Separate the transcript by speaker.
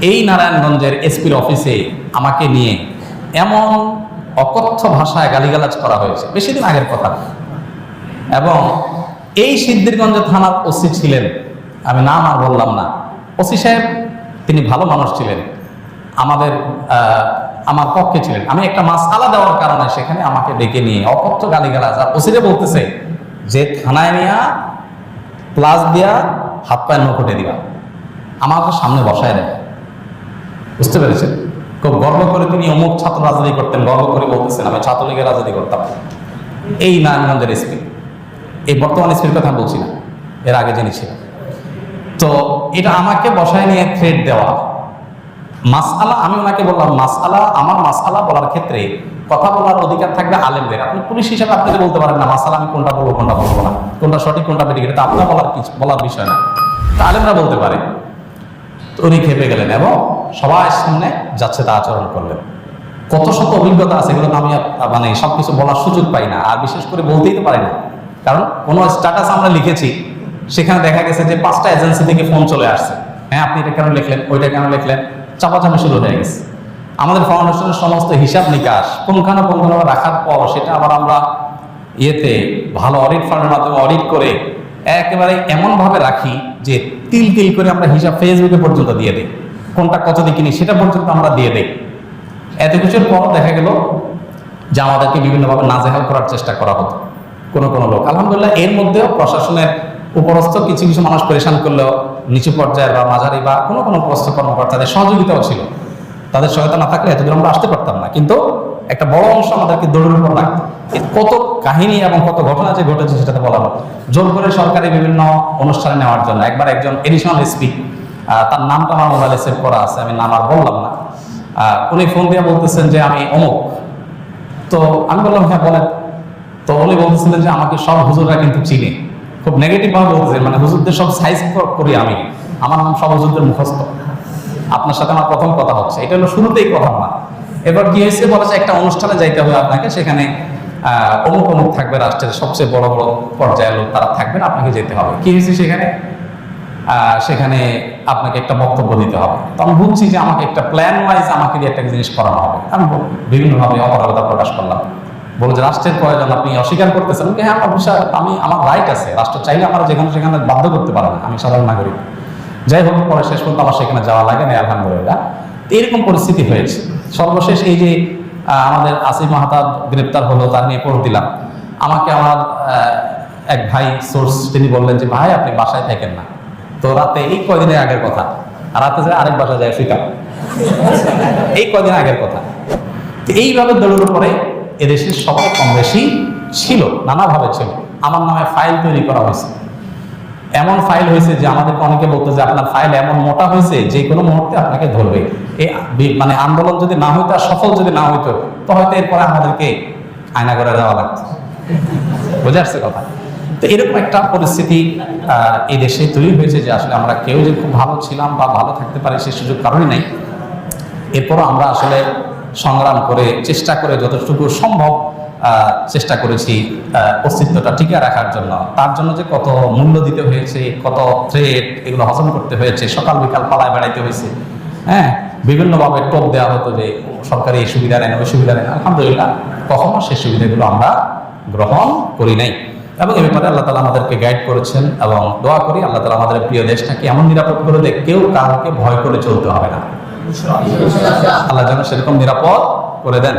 Speaker 1: এই নারায়ণগঞ্জের এসপির অফিসে আমাকে নিয়ে এমন অকথ্য ভাষায় গালিগালাজ করা হয়েছে। বেশি দিন আগের কথা। এবং এই সিদ্ধিরগঞ্জ থানার ওসি ছিলেন। আমি নাম আর বললাম না। ওসি সাহেব, তিনি ভালো মানুষ ছিলেন। আমাদের আমার পক্ষে ছিলেন। আমি একটা মাস আলা দেওয়ার কারণে সেখানে আমাকে ডেকে নিয়ে অকথ্য গালিগালাজ। আর ওসিরে বলতেছে যে, থানায় নিয়া প্লাস দিয়া হাত পায়ের নখটে দিবা। আমাকে সামনে বসায় দেয়। বুঝতে পেরেছেন? খুব গর্ব করে তিনি অমুক ছাত্র রাজনীতি করতেন, গর্ব করে বলতেছেন, আমি ছাত্রলীগের রাজনীতি করতাম। এই নারায়ণগঞ্জের এসপি এই বর্তমান এসপির কথা বলছি না, এর আগে যিনি ছিলেন। তো এটা আমাকে বসায় নিয়ে থ্রেড দেওয়া। মাসআলা, আমি ওনাকে বললাম, মাসআলা, আমার মাসআলা বলার ক্ষেত্রে কথা বলার অধিকার থাকবে আলেমদের। আপনি পুলিশ হিসাবে আপনাকে বলতে পারেন না মাসালা আমি কোনটা বলব কোনটা বলব না। কোনটা সঠিক, কোনটা বেঠিক এটা আপনার বলার কিছু, বলার বিষয় না। তা আলেমরা বলতে পারে। তো উনি খেপে গেলেন, এবং সবার সামনে যাচ্ছে তা আচরণ করলেন কত শত অভিজ্ঞতা আছে, এগুলো আমি মানে সবকিছু বলার সুযোগ পাই না, আর বিশেষ করে বলতেই তো পারি না। কারণ কোনো স্ট্যাটাস আমরা লিখেছি, সেখানে দেখা গেছে যে পাঁচটা এজেন্সি থেকে ফোন চলে আসছে। হ্যাঁ আপনি এটা কেন লিখলেন, ওইটা কেন লিখলেন, চাপাচাপি শুরু হয়ে গেছে। আমাদের ফাউন্ডেশনের সমস্ত হিসাব নিকাশ পুঙ্খানুপুঙ্খানু রাখার পর সেটা আবার আমরা ইয়েতে, ভালো অডিট ফার্মের মাধ্যমে অডিট করে, একেবারে এমনভাবে রাখি যে তিল তিল করে আমরা হিসাব ফেসবুকে পর্যন্ত দিয়ে দিই। কোনটা কত দিয়ে কিনি সেটা পর্যন্ত আমরা দিয়ে দিই। এত কিছুর পর দেখা গেল যে আমাদেরকে বিভিন্নভাবে নাজেহাল করার চেষ্টা করা হতো, কোনো কোনো লোক। আলহামদুলিল্লাহ, এর মধ্যেও প্রশাসনের উপরস্থ কিছু কিছু মানুষ পরেশান করলেও নিচু পর্যায়ের বা মাঝারি বা কোনো কোনো উপরস্থ কর্মকর্তাদের সহযোগিতাও ছিল। তাদের সহায়তা না থাকলে এতদূর আমরা আসতে পারতাম না। কিন্তু একটা বড় অংশ আমাদেরকে দৌড়ের উপর লাগতো কত কাহিনী এবং কত ঘটনা যে ঘটেছে সেটা তো বলা হলো। জোর করে সরকারি বিভিন্ন অনুষ্ঠানে নেওয়ার জন্য একবার একজন এডিশনাল এসপি তার নামটা আমার মোবাইলে সেভ করা আছে, আমি নাম আর বললাম না। উনি ফোন দিয়ে বলতেছেন যে আমি অমুক। তো আমি বললাম হ্যাঁ বলেন। তো উনি বলতেছিলেন যে আমাকে সব হুজুররা কিন্তু চিনে। খুব নেগেটিভ ভাবে বলতেছেন মানে হুজুরদের সব সাইজ করি আমি। আমার নাম সব হুজুরদের মুখস্থ। আপনার সাথে আমার প্রথম কথা হচ্ছে। এটা হলো শুরুতেই কথা না এবার কি হয়েছে? বলেছে একটা অনুষ্ঠানে যাইতে হবে আপনাকে। সেখানে অমুক অমুক থাকবে, রাষ্ট্রের সবচেয়ে বড় বড় পর্যায়ের লোক তারা থাকবেন, আপনাকে যেতে হবে। কি হয়েছে সেখানে? সেখানে আপনাকে একটা বক্তব্য দিতে হবে। তো আমি বুঝছি যে আমাকে একটা প্ল্যান ওয়াইজ আমাকে দিয়ে একটা জিনিস করানো হবে। আমি বিভিন্নভাবে অপরাধতা প্রকাশ করলাম। বলে যে রাষ্ট্রের প্রয়োজন, আপনি অস্বীকার করতেছেন। হ্যাঁ আমার বিষয় আমি, আমার রাইট আছে। রাষ্ট্র চাইলে আমার যেখানে সেখানে বাধ্য করতে পারে আমি সাধারণ নাগরিক। যাই হোক, পরে শেষ পর্যন্ত আমার সেখানে যাওয়া লাগে না, আলহামদুলিল্লাহ। এরকম পরিস্থিতি হয়েছে। সর্বশেষ এই যে আমাদের আসিফ মাহাতাব গ্রেপ্তার হলো, তার নিয়ে পড়ে দিলাম। আমাকে আমার এক ভাই সোর্স তিনি বললেন যে, ভাই, আপনি বাসায় থাকেন না। তো রাতে এই কয়দিনের আগের কথা? রাতে যে আরেক বাসায় যায় শুইতাম। এই কয়দিন আগের কথা। এইভাবে দৌড়ের পরে এদেশের সবাই কম বেশি ছিল, নানাভাবে ছিল। আমার নামে ফাইল তৈরি করা হয়েছে। এমন ফাইল হয়েছে যে আমাদেরকে অনেকে বলতো যে আপনার ফাইল এমন মোটা হয়েছে, যে কোনো মুহূর্তে আপনাকে ধরবে। এই মানে আন্দোলন যদি না হইতো আর সফল যদি না হইতো, তো হয়তো এরপরে আমাদেরকে আয়না করে দেওয়া লাগতো। বুঝে আসছে কথা? তো এরকম একটা পরিস্থিতি এই দেশে তৈরি হয়েছে যে আসলে আমরা কেউ যে খুব ভালো ছিলাম বা ভালো থাকতে পারি সে সুযোগ কারণে নেই। এরপরও আমরা আসলে সংগ্রাম করে চেষ্টা করে যতটুকু সম্ভব চেষ্টা করেছি অস্তিত্বটা টিকে রাখার জন্য। তার জন্য যে কত মূল্য দিতে হয়েছে, কত থ্রেট এগুলো হজম করতে হয়েছে, সকাল বিকাল পালায় বেড়াইতে হয়েছে। হ্যাঁ বিভিন্নভাবে টোপ দেওয়া হতো যে সরকারি এই সুবিধা নেন ওই সুবিধা নেন আলহামদুলিল্লাহ, কখনো সেই সুবিধাগুলো আমরা গ্রহণ করি নাই। এবং এ ব্যাপারে আল্লাহ তালা আমাদেরকে গাইড করেছেন এবং দোয়া করি আল্লাহ তালা আমাদের প্রিয় দেশটাকে এমন নিরাপদ করে দেয় কেউ কাউকে ভয় করে চলতে হবে না। আল্লাহ যেন সেরকম নিরাপদ করে দেন।